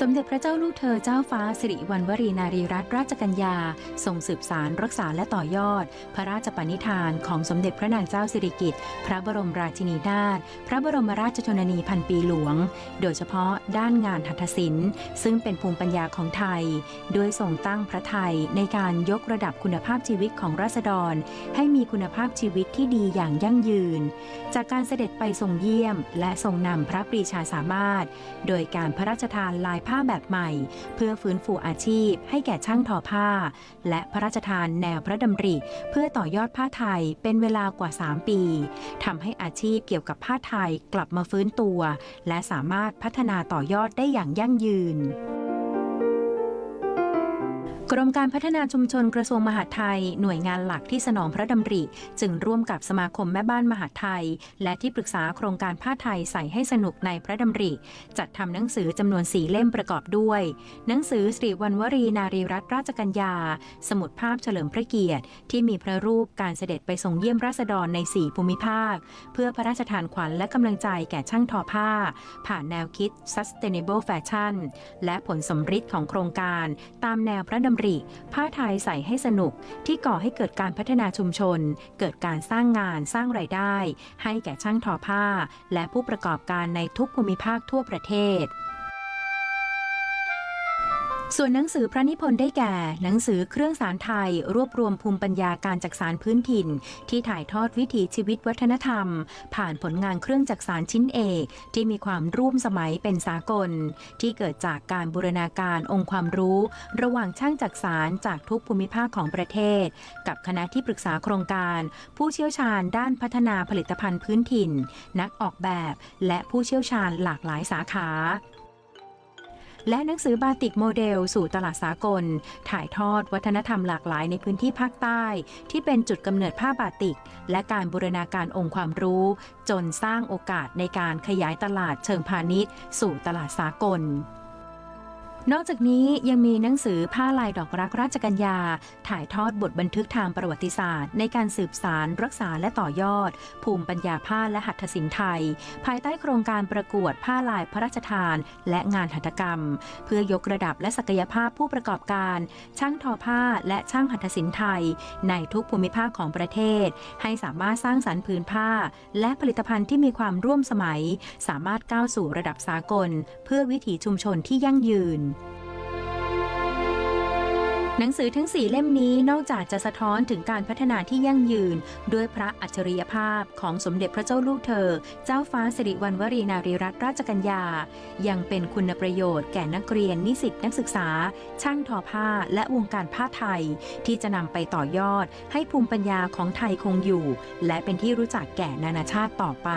สมเด็จพระเจ้าลูกเธอเจ้าฟ้าสิริวัณวรีนารีรัตนราชกัญญาทรงสืบสารรักษาและต่อยอด พระราชปณิธานของสมเด็จพระนางเจ้าสิริกิติ์พระบรมราชินีนาถพระบรมราชชนนีพันปีหลวง โดยเฉพาะด้านงานหัตถศิลป์ ซึ่งเป็นภูมิปัญญาของไทย โดยทรงตั้งพระไทยในการยกระดับคุณภาพชีวิตของราษฎร ให้มีคุณภาพชีวิตที่ดีอย่างยั่งยืน จากการเสด็จไปทรงเยี่ยม และทรงนำพระปรีชาสามารถ โดยการพระราชทานลายผ้าแบบใหม่ เพื่อฟื้นฟูอาชีพ ให้แก่ช่างทอผ้า และพระราชทานแนวพระดำริ เพื่อต่อยอดผ้าไทยเป็นเวลากว่า 3 ปีทำให้อาชีพเกี่ยวกับผ้าไทยกลับมาฟื้นตัว และสามารถพัฒนาต่อยอดได้อย่างยั่งยืน กรมการพัฒนาชุมชนกระทรวงมหาดไทย หน่วยงานหลักที่สนองพระดำริ จึงร่วมกับสมาคมแม่บ้านมหาดไทย และที่ปรึกษาโครงการผ้าไทยใส่ให้สนุกในพระดำริ จัดทำหนังสือจำนวนสีเล่มประกอบด้วย หนังสือสิริวัณวรีนารีรัตนราชกัญญา สมุดภาพเฉลิมพระเกียรติ ที่มีพระรูปการเสด็จไปทรงเยี่ยมราษฎรใน4ภูมิภาค เพื่อพระราชทานขวัญและกำลังใจแก่ช่างทอผ้า ผ่านแนวคิด sustainable fashion และผลสมฤทธิ์ของโครงการ ตามแนวพระดำริ ผ้าไทยใส่ให้สนุกที่ก่อให้เกิดการพัฒนาชุมชน เกิดการสร้างงานสร้างไรายได้ ให้แก่ช่างทอผ้า และผู้ประกอบการในทุกภูมิภาคทั่วประเทศ ส่วนหนังสือพระนิพนธ์ได้แก่ หนังสือเครื่องสารไทย รวบรวมภูมิปัญญาการจักสารพื้นถิ่น ที่ถ่ายทอดวิถีชีวิตวัฒนธรรม ผ่านผลงานเครื่องจักสารชิ้นเอก ที่มีความร่วมสมัยเป็นสากล ที่เกิดจากการบูรณาการองค์ความรู้ ระหว่างช่างจักสารจากทุกภูมิภาคของประเทศ กับคณะที่ปรึกษาโครงการ ผู้เชี่ยวชาญด้านพัฒนาผลิตภัณฑ์พื้นถิ่น นักออกแบบ และผู้เชี่ยวชาญหลากหลายสาขา และหนังสือบาติกโมเดลสู่ตลาดสากล ถ่ายทอดวัฒนธรรมหลากหลายในพื้นที่ภาคใต้ ที่เป็นจุดกำเนิดผ้าบาติก และการบูรณาการองค์ความรู้ จนสร้างโอกาสในการขยายตลาดเชิงพาณิชย์ สู่ตลาดสากล นอกจากนี้ยังมีหนังสือผ้าลายดอกรักราชกัญญา ถ่ายทอดบทบันทึกทางประวัติศาสตร์ ในการสืบสารรักษาและต่อยอด ภูมิปัญญาผ้าและหัตถศิลป์ไทย ภายใต้โครงการประกวดผ้าลายพระราชทาน และงานหัตถกรรม เพื่อยกระดับและศักยภาพผู้ประกอบการ ช่างทอผ้าและช่างหัตถศิลป์ไทย ในทุกภูมิภาคของประเทศ ให้สามารถสร้างสรรค์ผืนผ้า และผลิตภัณฑ์ที่มีความร่วมสมัย สามารถก้าวสู่ระดับสากล เพื่อวิถีชุมชนที่ยั่งยืน หนังสือทั้ง4เล่มนี้นอกจากจะสะท้อนถึงการพัฒนาที่ยั่งยืน ด้วยพระอัจฉริยภาพของสมเด็จพระเจ้าลูกเธอ เจ้าฟ้าสิริวัณวรีนารีรัตนราชกัญญา ยังเป็นคุณประโยชน์แก่นักเรียนนิสิตนักศึกษา ช่างทอผ้าและวงการผ้าไทย ที่จะนำไปต่อยอด ให้ภูมิปัญญาของไทยคงอยู่ และเป็นที่รู้จักแก่นานาชาติต่อไป